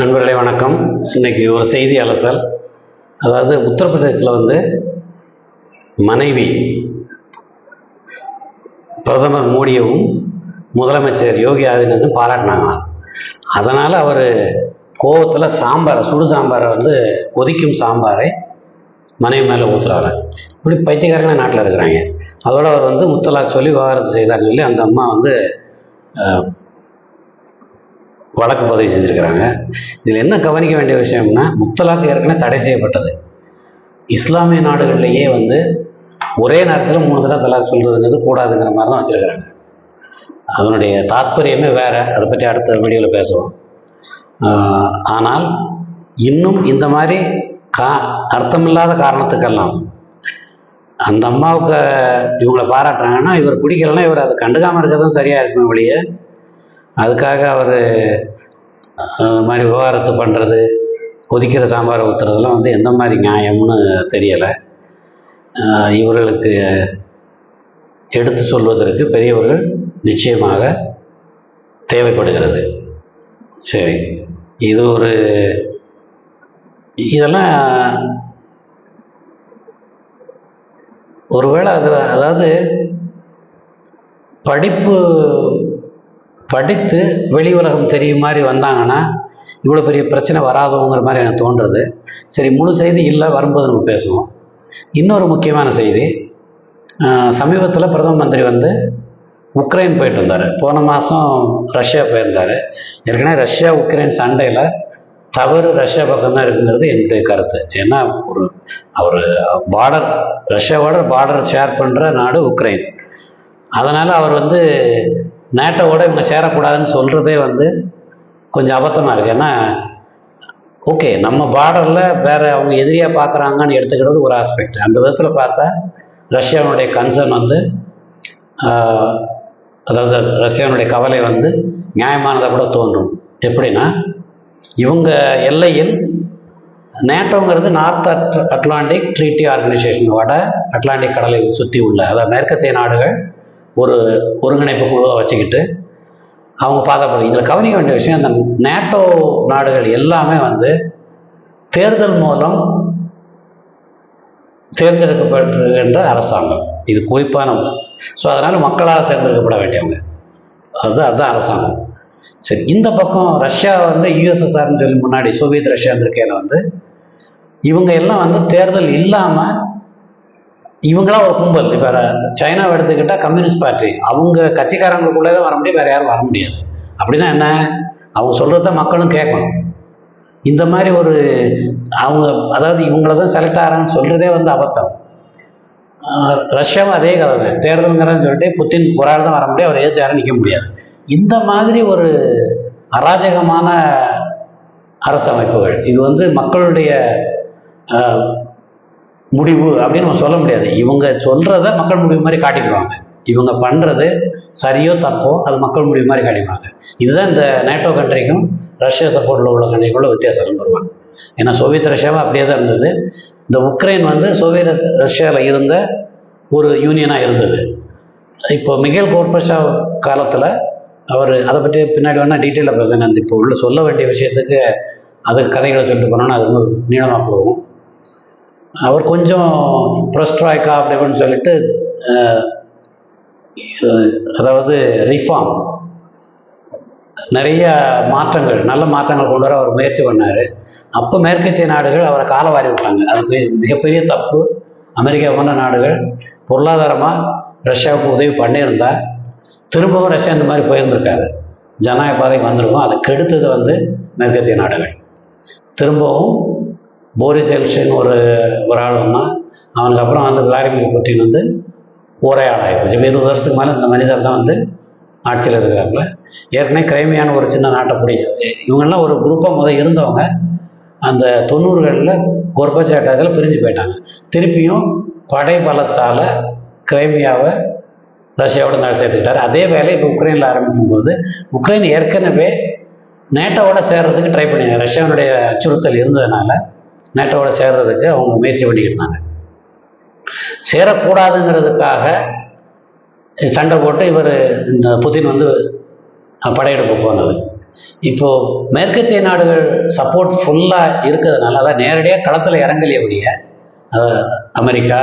நண்பர்களே வணக்கம். இன்னைக்கு ஒரு செய்தி அலசல் அதாவது உத்தரப்பிரதேசத்தில் வந்து மனைவி பிரதமர் மோடியவும் முதலமைச்சர் யோகி ஆதித்யநாத்தும் பாராட்டினாங்களாம் அதனால் அவர் கோவத்தில் சாம்பாரை சுடு சாம்பாரை வந்து கொதிக்கும் சாம்பாரை மனைவி மேலே ஊற்றுறாரு இப்படி பைத்தியக்காரங்களே நாட்டில் இருக்கிறாங்க. அதோடு அவர் வந்து முத்தலாக் சொல்லி விவாகரத்து செய்தார்னு சொல்லி அந்த அம்மா வந்து வழக்கு பதிவு செஞ்சுருக்கிறாங்க. இதில் என்ன கவனிக்க வேண்டிய விஷயம்னா முத்தலாக்கு ஏற்கனவே தடை செய்யப்பட்டது. இஸ்லாமிய நாடுகள்லேயே வந்து ஒரே நேரத்தில் மூணு தடவை தலாக் சொல்கிறதுங்கிறது கூடாதுங்கிற மாதிரி தான் வச்சுருக்கிறாங்க. அதனுடைய தாத்பரியமே வேறு. அதை பற்றி அடுத்த வீடியோவில் பேசுவோம். ஆனால் இன்னும் இந்த மாதிரி கா அர்த்தமில்லாத காரணத்துக்கெல்லாம் அந்த அம்மாவுக்கு இவங்களை பாராட்டுறாங்கன்னா இவர் பிடிக்கலன்னா இவர் அதை கண்டுக்காமல் இருக்க தான் சரியாக இருக்குமே வழியே அதுக்காக அவர் மாதிரி விவகாரத்து பண்ணுறது கொதிக்கிற சாம்பாரை ஊற்றுறதுலாம் வந்து எந்த மாதிரி நியாயம்னு தெரியலை. இவர்களுக்கு எடுத்து சொல்வதற்கு பெரியவர்கள் நிச்சயமாக தேவைப்படுகிறது. சரி இது ஒரு இதெல்லாம் ஒருவேளை அது அதாவது படிப்பு படித்து வெளி உலகம் தெரியும் மாதிரி வந்தாங்கன்னா இவ்வளோ பெரிய பிரச்சனை வராதோங்கிற மாதிரி எனக்கு தோன்றுறது சரி முழு செய்தி இல்லை வரும்போது நம்ம பேசுவோம். இன்னொரு முக்கியமான செய்தி சமீபத்தில் பிரதம மந்திரி வந்து உக்ரைன் போயிட்டு வந்தார் போன மாதம் ரஷ்யா போயிருந்தார். ஏற்கனவே ரஷ்யா உக்ரைன் சண்டையில் தவறு ரஷ்யா பக்கம்தான் இருக்குங்கிறது என்னுடைய கருத்து. ஏன்னா ஒரு அவர் பார்டர் ரஷ்யாவோட பார்டர் ஷேர் பண்ணுற நாடு உக்ரைன். அதனால் அவர் வந்து நேட்டோவோட இவங்க சேரக்கூடாதுன்னு சொல்கிறதே வந்து கொஞ்சம் அபத்தமாக இருக்குது ஏன்னா ஓகே நம்ம பார்டரில் வேறு அவங்க எதிரியாக பார்க்குறாங்கன்னு எடுத்துக்கிறது ஒரு ஆஸ்பெக்ட் அந்த விதத்தில் பார்த்தா ரஷ்யாவுடைய கன்சர்ன் வந்து அதாவது ரஷ்யாவுடைய கவலை வந்து நியாயமானதாக கூட தோன்றும். எப்படின்னா இவங்க எல்லையில் நேட்டோங்கிறது north at Atlantic treaty organisation வட அட்லாண்டிக் கடலை சுற்றி உள்ள அதாவது மேற்கத்திய நாடுகள் ஒரு ஒருங்கிணைப்பு குழுவாக வச்சுக்கிட்டு அவங்க பாதப்படும் இதில் கவனிக்க வேண்டிய விஷயம் அந்த நேட்டோ நாடுகள் எல்லாமே வந்து தேர்தல் மூலம் தேர்ந்தெடுக்கப்பட்டிருக்கின்ற அரசாங்கம். இது குறிப்பான ஸோ அதனால் மக்களால் தேர்ந்தெடுக்கப்பட வேண்டியவங்க. அது அதுதான் அரசாங்கம். சரி இந்த பக்கம் ரஷ்யா வந்து யூஎஸ்எஸ்ஆர்னு சொல்லி முன்னாடி சோவியத் ரஷ்யான்னு இருக்கையில் வந்து இவங்க எல்லாம் வந்து தேர்தல் இல்லாமல் இவங்களாம் ஒரு கும்பல். இப்போ சைனாவை எடுத்துக்கிட்டால் கம்யூனிஸ்ட் பார்ட்டி அவங்க கட்சிக்காரங்களுக்குள்ளே தான் வர முடியும் வேறு யாரும் வர முடியாது. அப்படின்னா என்ன? அவங்க சொல்கிறத மக்களும் கேட்கணும். இந்த மாதிரி ஒரு அவங்க அதாவது இவங்கள தான் செலக்ட் ஆகிறாங்கன்னு சொல்கிறதே வந்து அபத்தம். ரஷ்யாவும் அதே கதை தான். தேர்தலுங்கிறன்னு சொல்லிட்டு புத்தின் ஒரு ஆள் தான் வர முடியும் அவர் எதிர்த்து யாரும் நிற்க முடியாது. இந்த மாதிரி ஒரு அராஜகமான அரசமைப்புகள் இது வந்து மக்களுடைய முடிவு அப்படின்னு நம்ம சொல்ல முடியாது. இவங்க சொல்கிறத மக்கள் முடிவு மாதிரி காட்டிக்கிடுவாங்க இவங்க பண்ணுறது சரியோ தப்போ அது மக்கள் முடிவு மாதிரி காட்டிக்குவாங்க. இதுதான் இந்த நேட்டோ கண்ட்ரிக்கும் ரஷ்யா சப்போர்ட்டில் உள்ள கண்ட்ரிக்குள்ள வித்தியாசம் நம்பருவாங்க ஏன்னா சோவியத் ரஷ்யாவும் அப்படியே தான் இருந்தது. இந்த உக்ரைன் வந்து சோவியத் ரஷ்யாவில் இருந்த ஒரு யூனியனாக இருந்தது. இப்போ மிகேல் கோர்பஷா காலத்தில் அவர் அதை பற்றி பின்னாடி வேணால் டீட்டெயிலாக பேசுகிறேன் அந்த இப்போ உள்ள சொல்ல வேண்டிய விஷயத்துக்கு அதுக்கு கதைகளை சொல்லிட்டு போனோன்னா அது ரொம்ப நீளமாக போகும். அவர் கொஞ்சம் ப்ரஸ்ட்ராய்க்கா அப்படி இப்படின்னு சொல்லிட்டு அதாவது ரிஃபார்ம் நிறைய மாற்றங்கள் நல்ல மாற்றங்கள் கொண்டு வர அவர் முயற்சி பண்ணார். அப்போ மேற்கத்திய நாடுகள் அவரை காலவாரி விட்டாங்க. அது மிகப்பெரிய தப்பு. அமெரிக்கா போன்ற நாடுகள் பொருளாதாரமாக ரஷ்யாவுக்கு உதவி பண்ணியிருந்தா திரும்பவும் ரஷ்யா இந்த மாதிரி போயிருந்திருக்காரு. ஜனநாயக பாதைக்கு வந்திருக்கும். அதை கெடுத்தது வந்து மேற்கத்திய நாடுகள். திரும்பவும் போரிஸ் எல்ஷன் ஒரு ஒரு ஆள் வந்தான். அவனுக்கு அப்புறம் வந்து விளாடிமிர் புட்டின் வந்து ஒரே ஆளாகி போச்சு இருபது வருஷத்துக்கு மேலே இந்த மனிதர் தான் வந்து ஆட்சியில் இருக்கிறாப்புல ஏற்கனவே கிரைமையான ஒரு சின்ன நாட்டை பிடி இவங்கெல்லாம் ஒரு குரூப்பாக முதல் இருந்தவங்க. அந்த தொண்ணூறுகளில் கொர்பச்சாட்டத்தில் பிரிஞ்சு போயிட்டாங்க. திருப்பியும் படை பலத்தால் கிரைமியாவை ரஷ்யாவோட நாடு சேர்த்துக்கிட்டார். அதே வேலை இப்போ உக்ரைனில் ஆரம்பிக்கும் போது உக்ரைன் ஏற்கனவே நேட்டோவோட சேர்றதுக்கு ட்ரை பண்ணி ரஷ்யாவினுடைய அச்சுறுத்தல் இருந்ததுனால நேட்டோட சேர்றதுக்கு அவங்க முயற்சி பண்ணிக்கிட்டு இருந்தாங்க. சேரக்கூடாதுங்கிறதுக்காக சண்டை போட்டு இவர் இந்த புதின் வந்து படையெடுப்பு போனது. இப்போது மேற்கத்திய நாடுகள் சப்போர்ட் ஃபுல்லாக இருக்கிறதுனால அதான் நேரடியாக களத்தில் இறங்கலையே அமெரிக்கா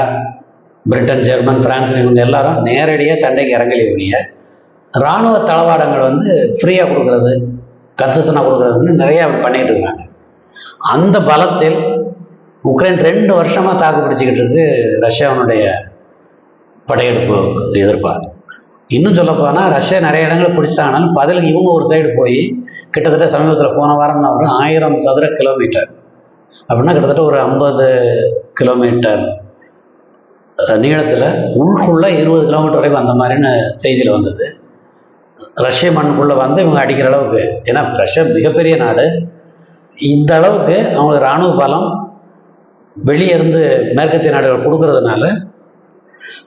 பிரிட்டன் ஜெர்மன் பிரான்ஸ் இவங்க எல்லாரும் நேரடியாக சண்டைக்கு இறங்கலையே ஒழிய இராணுவ தளவாடங்கள் வந்து ஃப்ரீயாக கொடுக்குறது கன்செஷனாக கொடுக்கறதுன்னு நிறையா பண்ணிகிட்டு இருக்காங்க. அந்த பலத்தில் உக்ரைன் ரெண்டு வருஷமாக தாக்கு பிடிச்சிக்கிட்டு இருக்கு ரஷ்யாவினுடைய படையெடுப்பு எதிர்ப்பா இன்னும் சொல்லப்போனால் ரஷ்யா நிறைய இடங்களை பிடிச்சாங்கனாலும் பதிலுக்கு இவங்க ஒரு சைடு போய் கிட்டத்தட்ட சமீபத்தில் போன வாரம்னா ஒரு ஆயிரம் சதுர கிலோமீட்டர் அப்படின்னா கிட்டத்தட்ட ஒரு ஐம்பது கிலோமீட்டர் நீளத்தில் உள்குள்ளே இருபது கிலோமீட்டர் வரைக்கும் அந்த மாதிரின்னு செய்தியில் வந்தது. ரஷ்ய மண்ணுக்குள்ளே வந்து இவங்க அடிக்கிற அளவுக்கு ஏன்னா ரஷ்யா மிகப்பெரிய நாடு. இந்த அளவுக்கு அவங்க இராணுவ பலம் வெளியே இருந்து மேற்கத்திய நாடுகள் கொடுக்கறதுனால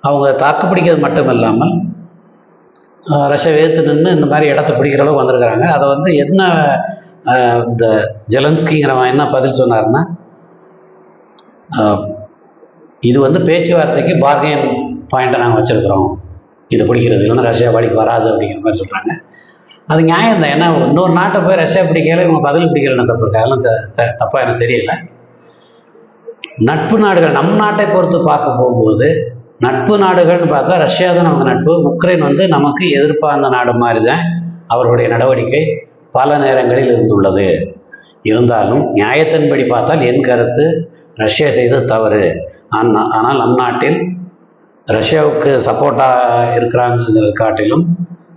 அவங்க தாக்கு பிடிக்கிறது மட்டும் இல்லாமல் ரஷ்யா எதிர்த்து நின்று இந்த மாதிரி இடத்த பிடிக்கிற அளவுக்கு வந்திருக்கிறாங்க. அதை வந்து என்ன இந்த ஜெலன்ஸ்கிங்கிறவன் என்ன பதில் சொன்னார்னா இது வந்து பேச்சுவார்த்தைக்கு பார்கெயின் பாயிண்ட்டை நாங்கள் வச்சுருக்குறோம். இது பிடிக்கிறது இல்லைன்னா ரஷ்யா வழிக்கு வராது அப்படிங்கிற மாதிரி சொல்கிறாங்க அது நியாயம் தான். ஏன்னா இன்னொரு நாட்டை போய் ரஷ்யா பிடிக்கல இவங்க பதில் பிடிக்கலன்னு தப்பு இருக்கு அதெல்லாம் தப்பா எனக்கு தெரியல. நட்பு நாடுகள் நம் நாட்டை பொறுத்து பார்க்க போகும்போது நட்பு நாடுகள்னு பார்த்தா ரஷ்யா தான் நமக்கு நட்பு. உக்ரைன் வந்து நமக்கு எதிர்பார்ந்த நாடு மாதிரி தான் அவர்களுடைய நடவடிக்கை பல நேரங்களில் இருந்துள்ளது. இருந்தாலும் நியாயத்தின்படி பார்த்தால் என் கருத்து ரஷ்யா செய்தது தவறு. ஆனால் ஆனால் நம் நாட்டில் ரஷ்யாவுக்கு சப்போர்ட்டாக இருக்கிறாங்கிறது காட்டிலும்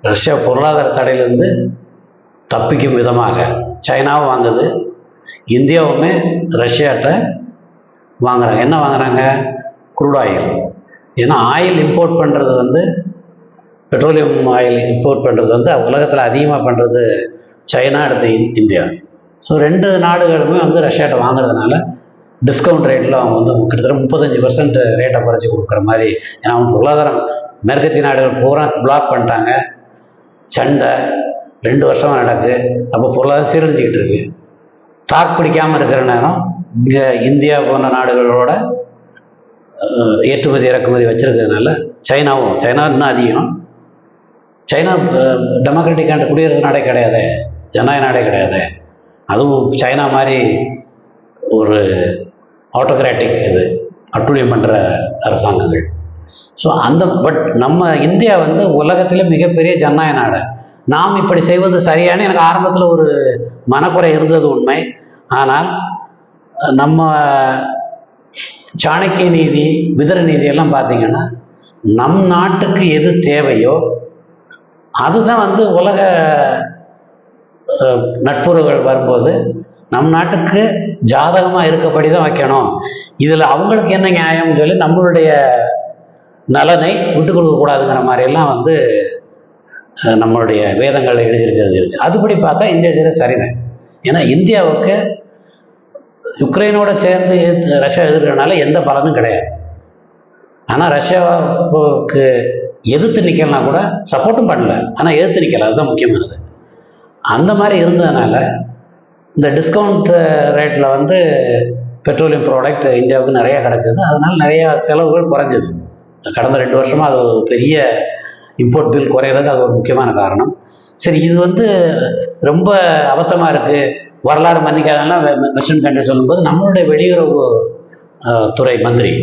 ரஷ்யா பொருளாதார தடையிலிருந்து தப்பிக்கும் விதமாக சைனாவும் வாங்குது இந்தியாவுமே ரஷ்யாட்ட வாங்குறாங்க. என்ன வாங்குறாங்க? குரூட் ஆயில் ஏன்னா ஆயில் இம்போர்ட் பண்ணுறது வந்து பெட்ரோலியம் ஆயில் இம்போர்ட் பண்ணுறது வந்து உலகத்தில் அதிகமாக பண்ணுறது சைனா அடுத்து இந்- இந்தியா. ஸோ ரெண்டு நாடுகளுமே வந்து ரஷ்யாட்ட வாங்குறதுனால டிஸ்கவுண்ட் ரேட்டில் அவங்க வந்து கிட்டத்தட்ட முப்பத்தஞ்சு பர்சன்ட் ரேட்டை குறைச்சி கொடுக்குற மாதிரி ஏன்னா அவங்க பொருளாதாரம் மேற்கத்திய நாடுகள் பூரா பிளாக் பண்ணிட்டாங்க. சண்டை ரெண்டு வருஷமாக நடக்கு. அப்போ பொருளாதாரம் சீரழிஞ்சிக்கிட்டு இருக்கு தாக்கு பிடிக்காமல் இருக்கிற நேரம் இங்கே இந்தியா போன்ற நாடுகளோட ஏற்றுமதி இறக்குமதி வச்சிருக்கிறதுனால சைனாவும் சைனா இன்னும் அதிகம். சைனா டெமோக்ராட்டிக்கான குடியரசு நாடே கிடையாது. ஜனநாயக நாடே கிடையாது. அதுவும் சைனா மாதிரி ஒரு ஆட்டோகிராட்டிக் இது அட்டுழியம் பண்ணுற அரசாங்கங்கள். ஸோ அந்த பட் நம்ம இந்தியா வந்து உலகத்தில் மிகப்பெரிய ஜனநாயக நாடு. நாம் இப்படி செய்வது சரியான எனக்கு ஆரம்பத்தில் ஒரு மனக்குறை இருந்தது உண்மை. ஆனால் நம்ம சாணக்கிய நீதி விதர நீதி எல்லாம் பார்த்தீங்கன்னா நம் நாட்டுக்கு எது தேவையோ அதுதான் வந்து உலக நட்புறவுகள் வரும்போது நம் நாட்டுக்கு ஜாதகமாக இருக்கப்படி தான் வைக்கணும். இதில் அவங்களுக்கு என்ன நியாயம்னு சொல்லி நம்மளுடைய நலனை விட்டு கொடுக்க கூடாதுங்கிற மாதிரியெல்லாம் வந்து நம்மளுடைய வேதங்கள் எழுதியிருக்கிறது இருக்கு. அதுபடி பார்த்தா இந்தியா செய்கிறது சரிதான். ஏன்னா இந்தியாவுக்கு யுக்ரைனோட சேர்ந்து ரஷ்யா எதிர்க்கிறனால எந்த பலனும் கிடையாது. ஆனால் ரஷ்யாவுக்கு எதிர்த்து நிற்கலாம் கூட சப்போர்ட்டும் பண்ணல. ஆனால் எதிர்த்து நிற்கல அதுதான் முக்கியமானது. அந்த மாதிரி இருந்ததுனால இந்த டிஸ்கவுண்ட் ரேட்டில் வந்து பெட்ரோலியம் ப்ராடக்ட் இந்தியாவுக்கு நிறையா கிடச்சிது. அதனால் நிறையா செலவுகள் குறைஞ்சது. கடந்த ரெண்டு வருஷமாக அது ஒரு பெரிய இம்போர்ட் பில் குறையிறதுக்கு அது ஒரு முக்கியமான காரணம். சரி இது வந்து ரொம்ப அபத்தமாக இருக்குது வரலாறு மன்னிக்காதெல்லாம் வெஸ்டர்ன் கண்ட்ரி சொல்லும்போது நம்மளுடைய வெளியுறவு துறை மந்திரி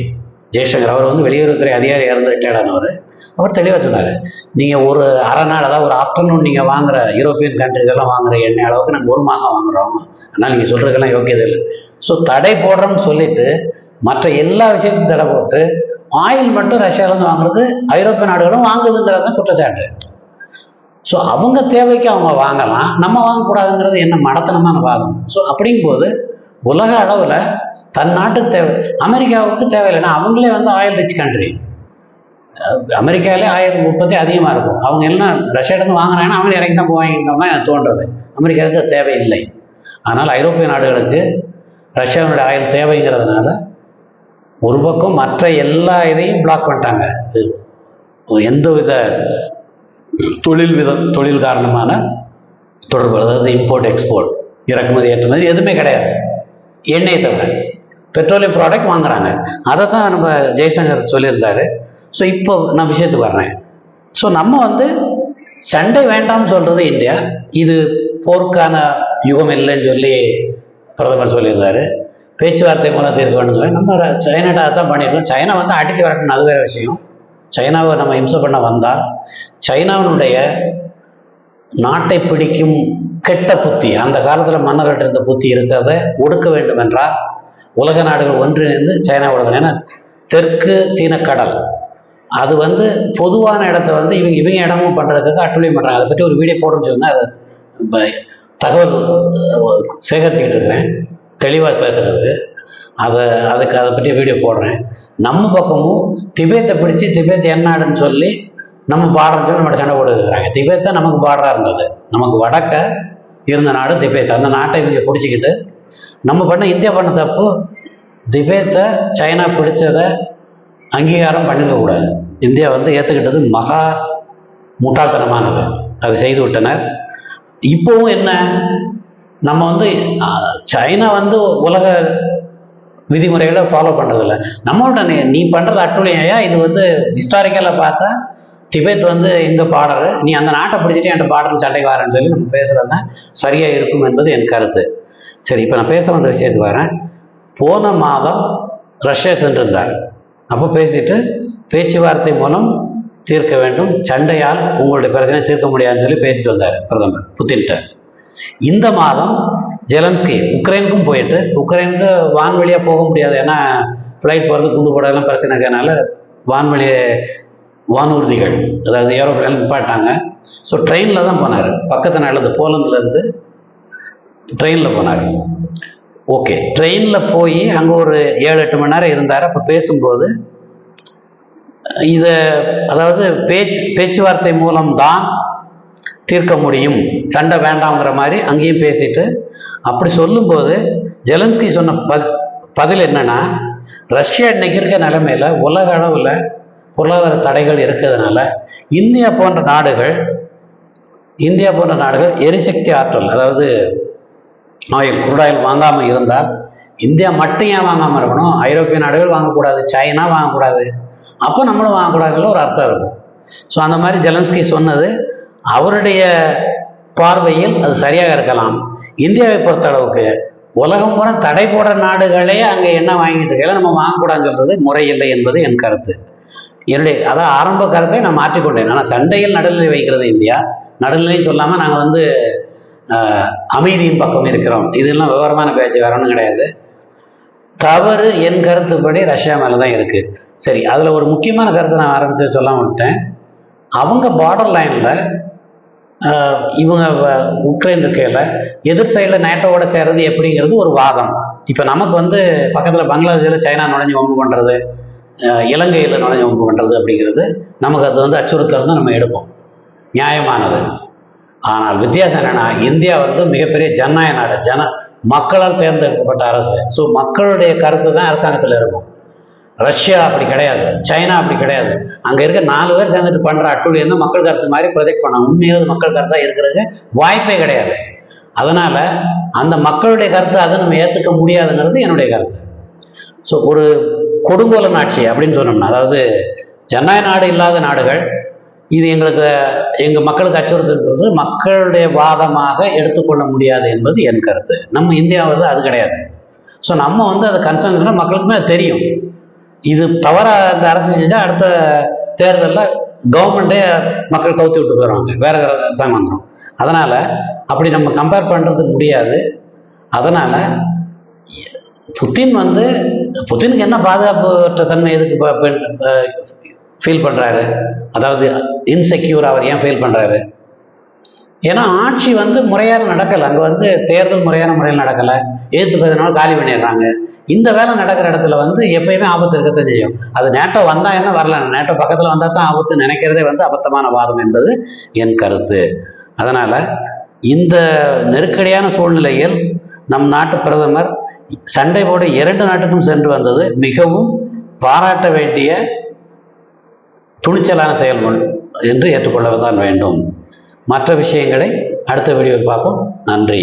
ஜெய்சங்கர் அவர் வந்து வெளியுறவுத்துறை அதிகாரி இறந்து ரிட்டையர்டானவர் அவர் தெளிவாக சொன்னார். நீங்கள் ஒரு அரை நாள் அதாவது ஒரு ஆஃப்டர்நூன் நீங்கள் வாங்குற யூரோப்பியன் கண்ட்ரிஸ் எல்லாம் வாங்குற எண்ணெய் அளவுக்கு நாங்கள் ஒரு மாதம் வாங்குறோம். ஆனால் நீங்கள் சொல்கிறதுக்கெல்லாம் யோக்கியது இல்லை. ஸோ தடை போடுறோம்னு சொல்லிட்டு மற்ற எல்லா விஷயத்தையும் தடை போட்டு ஆயில் மட்டும் ரஷ்யாவிலேருந்து வாங்குறது ஐரோப்பிய நாடுகளும் வாங்குதுங்கிறது தான் குற்றச்சாட்டு. ஸோ அவங்க தேவைக்கு அவங்க வாங்கலாம். நம்ம வாங்கக்கூடாதுங்கிறது என்ன மடத்தனமான வாதம். ஸோ அப்படிங்கும்போது உலக அளவில் தன் நாட்டுக்கு தேவை அமெரிக்காவுக்கு தேவையில்லைன்னா அவங்களே வந்து ஆயில் ரிச் கண்ட்ரி அமெரிக்காவிலே ஆயில் உற்பத்தி அதிகமாக இருக்கும். அவங்க எல்லாம் ரஷ்யாவிலேருந்து வாங்கினாங்கன்னா அவங்க இறங்கி தான் போவாங்கிற தோன்றது. அமெரிக்காவுக்கு தேவையில்லை. ஆனால் ஐரோப்பிய நாடுகளுக்கு ரஷ்யாவினுடைய ஆயில் தேவைங்கிறதுனால ஒரு பக்கம் மற்ற எல்லா இதையும் பிளாக் பண்ணிட்டாங்க. எந்த வித தொழில் வித தொழில் காரணமான தொடர்பு அதாவது இம்போர்ட் எக்ஸ்போர்ட் இறக்குமதி ஏற்றுமதி எதுவுமே கிடையாது. எண்ணெயை தவிர. பெட்ரோலியம் ப்ராடக்ட் வாங்குறாங்க. அதை தான் நம்ம ஜெய்சங்கர் சொல்லியிருந்தாரு. ஸோ இப்போ நான் விஷயத்துக்கு வர்றேன். ஸோ நம்ம வந்து சண்டை வேண்டாம்னு சொல்கிறது இந்தியா. இது போர்க்கான யுகம் இல்லைன்னு சொல்லி பிரதமர் சொல்லியிருந்தாரு. பேச்சுவார்த்தை மூலம் தீர்க்க வேண்டும் நம்ம சைனாட்டாக தான் பண்ணியிருக்கோம். சைனா வந்து அடித்து வரட்டணும். அது வேறு விஷயம். சைனாவை நம்ம இம்சை பண்ண வந்தால் சைனாவினுடைய நாட்டை பிடிக்கும் கெட்ட புத்தி அந்த காலத்தில் மன்னர்கிட்ட இருந்த புத்தி இருக்கிறத ஒடுக்க வேண்டும் என்றால் உலக நாடுகள் ஒன்றிணைந்து சைனா ஒடுக்கணும். ஏன்னா தெற்கு சீனக்கடல் அது வந்து பொதுவான இடத்த வந்து இவங்க இவங்க இடமும் பண்ணுறதுக்கு அட்டுழியம் பண்ணுறாங்க அதை பற்றி ஒரு வீடியோ போடுறேன்னு சொன்னால் அதை தகவல் சேகரித்துக்கிட்டு சேகரிச்சுக்கிட்டு இருக்கிறேன் தெளிவாக பேசுகிறது அதை அதுக்கு அதை பற்றி வீடியோ போடுறேன். நம்ம பக்கமும் திபேத்தை பிடிச்சி திபேத் என்னாடுன்னு சொல்லி நம்ம பாடுறது நம்ம சண்டை போட்டுக்கிறாங்க திபேத் தான் நமக்கு பாடுறா இருந்தது. நமக்கு வடக்க இருந்த நாடு திபேத் அந்த நாட்டை இவங்க பிடிச்சிக்கிட்டு நம்ம பண்ண இந்தியா பண்ண தப்பு திபேத்தை சைனா பிடிச்சதை அங்கீகாரம் பண்ணிடக்கூடாது இந்தியா வந்து ஏற்றுக்கிட்டது மகா முட்டாள்தனமானது. அதை செய்து விட்டனர். இப்போவும் என்ன? நம்ம வந்து சைனா வந்து உலக விதிமுறைகளை ஃபாலோ பண்ணுறதில்ல நம்மளோட நீ நீ பண்ணுறது அட்டுழியா இது வந்து ஹிஸ்டாரிக்கலாக பார்த்தா திபெத் வந்து எங்கே பாடுற நீ அந்த நாட்டை பிடிச்சிட்டு என்கிட்ட பாடுறன்னு சண்டைக்கு வரேன்னு சொல்லி நம்ம பேசுறது தான் இருக்கும் என்பது என் கருத்து. சரி இப்போ நான் பேச வந்த விஷயத்துக்கு வரேன். போன மாதம் ரஷ்யா சென்றிருந்தார். அப்போ பேசிட்டு பேச்சுவார்த்தை மூலம் தீர்க்க வேண்டும். சண்டையால் உங்களுடைய பிரச்சனை தீர்க்க முடியாதுன்னு சொல்லி பேசிட்டு வந்தார் பிரதமர் புத்தின்ட்ட இந்த மாதம் ஜெலன்ஸ்கி உக்ரைனுக்கும் போயிட்டு உக்ரைனுக்கு வான்வழியாக போக முடியாது. ஏன்னா ஃப்ளைட் போகிறது குண்டு போடலாம் பிரச்சனை இருக்கிறதுனால வான்வழி வானூர்திகள் அதாவது ஏரோப்ளேன் நிப்பாட்டாங்க ஸோ ட்ரெயினில் தான் போனார். பக்கத்து நாடு போலந்துலேருந்து ட்ரெயினில் போனார். ஓகே ட்ரெயினில் போய் அங்கே ஒரு ஏழு எட்டு மணி நேரம் இருந்தார். அப்போ பேசும்போது இதை அதாவது பேச்சு பேச்சுவார்த்தை மூலம்தான் தீர்க்க முடியும். சண்டை வேண்டாங்கிற மாதிரி அங்கேயும் பேசிட்டு அப்படி சொல்லும்போது ஜெலன்ஸ்கி சொன்ன பத் பதில் என்னன்னா ரஷ்யா இன்னைக்கு இருக்க நிலைமையில உலக அளவில் பொருளாதார தடைகள் இருக்கிறதுனால இந்தியா போன்ற நாடுகள் இந்தியா போன்ற நாடுகள் எரிசக்தி ஆற்றல் அதாவது ஆயில் குருடாயில் வாங்காமல் இருந்தால் இந்தியா மட்டும் ஏன் வாங்காமல் இருக்கணும்? ஐரோப்பிய நாடுகள் வாங்கக்கூடாது சைனா வாங்கக்கூடாது. அப்போ நம்மளும் வாங்கக்கூடாதுல ஒரு அர்த்தம் இருக்கும். ஸோ அந்த மாதிரி ஜெலன்ஸ்கி சொன்னது அவருடைய பார்வையில் அது சரியாக இருக்கலாம். இந்தியாவை பொறுத்த அளவுக்கு உலகம் பூரா தடை போடுற நாடுகளே அங்கே என்ன வாங்கிட்டு இருக்கலாம் நம்ம வாங்கக்கூடாதுன்னு முறையில்லை என்பது என் கருத்து. என்னுடைய அதான் ஆரம்ப கருத்தை நான் மாற்றிக்கொண்டேன். ஆனால் சண்டையில் நடுநிலை வைக்கிறது இந்தியா. நடுநிலைன்னு சொல்லாமல் நாங்கள் வந்து அமைதியின் பக்கம் இருக்கிறோம். இதெல்லாம் விவரமான பேச்சு வரணும் கிடையாது. தவறு என் கருத்துப்படி ரஷ்யா மேலே தான் இருக்குது சரி அதில் ஒரு முக்கியமான கருத்தை நான் ஆரம்பித்து சொல்ல விட்டேன். அவங்க பார்டர் லைனில் இவங்க வ- உக்ரைன் இருக்கையில் எதிர் சைடில் நேட்டோவோட சேர்றது எப்படிங்கிறது ஒரு வாதம். இப்போ நமக்கு வந்து பக்கத்தில் பங்களாதேஷில் சைனா நுழைஞ்சு வம்பு பண்ணுறது இலங்கையில் நுழைஞ்சு வம்பு பண்ணுறது அப்படிங்கிறது நமக்கு அது வந்து அச்சுறுத்தல் தான் நம்ம எடுப்போம். நியாயமானது. ஆனால் வித்தியாசம் என்னென்னா இந்தியா வந்து மிகப்பெரிய ஜனநாயக நாடு ஜன மக்களால் தேர்ந்தெடுக்கப்பட்ட அரசு. ஸோ மக்களுடைய கருத்து தான் அரசாங்கத்தில் இருக்கும். ரஷ்யா அப்படி கிடையாது சைனா அப்படி கிடையாது. அங்கே இருக்க நாலு பேர் சேர்ந்துட்டு பண்ணுற அட்டுழியம் வந்து மக்கள் கருத்து மாதிரி ப்ரொஜெக்ட் பண்ண உண்மையாக மக்கள் கருத்தாக இருக்கிறதுக்கு வாய்ப்பே கிடையாது. அதனால் அந்த மக்களுடைய கருத்தை அதை நம்ம ஏற்றுக்க முடியாதுங்கிறது என்னுடைய கருத்து. ஸோ ஒரு கொடுங்கோலன் ஆட்சி அப்படின்னு சொன்னோம்னா அதாவது ஜனநாயக நாடு இல்லாத நாடுகள் இது எங்களுக்கு எங்கள் மக்களுக்கு அச்சுறுத்தல் மக்களுடைய வாதமாக எடுத்துக்கொள்ள முடியாது என்பது என் கருத்து. நம்ம இந்தியா அது கிடையாது. ஸோ நம்ம வந்து அதை கன்சர்ன் மக்களுக்குமே அது தெரியும். இது தவறா அந்த அரசு செஞ்சா அடுத்த தேர்தலில் கவர்மெண்ட்டே மக்கள் கவுத்தி விட்டு போயிடுவாங்க. வேற அரசாங்கம் வந்துடும் அதனால் அப்படி நம்ம கம்பேர் பண்ணுறது முடியாது. அதனால் புத்தின் வந்து புத்தினுக்கு என்ன பாதுகாப்பற்ற தன்மை எதுக்கு ஃபீல் பண்ணுறாரு அதாவது இன்செக்யூர் அவர் ஏன் ஃபீல் பண்ணுறாரு ஏன்னா ஆட்சி வந்து முறையாக நடக்கலை. அங்கே வந்து தேர்தல் முறையான முறையில் நடக்கலை. ஏற்று பதினால காலி பண்ணிடுறாங்க. இந்த வேலை நடக்கிற இடத்துல வந்து எப்பயுமே ஆபத்து இருக்கத்தான் செய்யும். அது நேட்டோ வந்தா என்ன வரல? நேட்டோ பக்கத்தில் வந்தால் தான் ஆபத்து நினைக்கிறதே வந்து அபத்தமான வாதம் என்பது என் கருத்து. அதனால் இந்த நெருக்கடியான சூழ்நிலையில் நம் நாட்டு பிரதமர் சண்டை போட இரண்டு நாட்டுக்கும் சென்று வந்தது மிகவும் பாராட்ட வேண்டிய துணிச்சலான செயல்முறை என்று ஏற்றுக்கொள்ளத்தான் வேண்டும். மற்ற விஷயங்களை அடுத்த வீடியோவில் பார்ப்போம். நன்றி.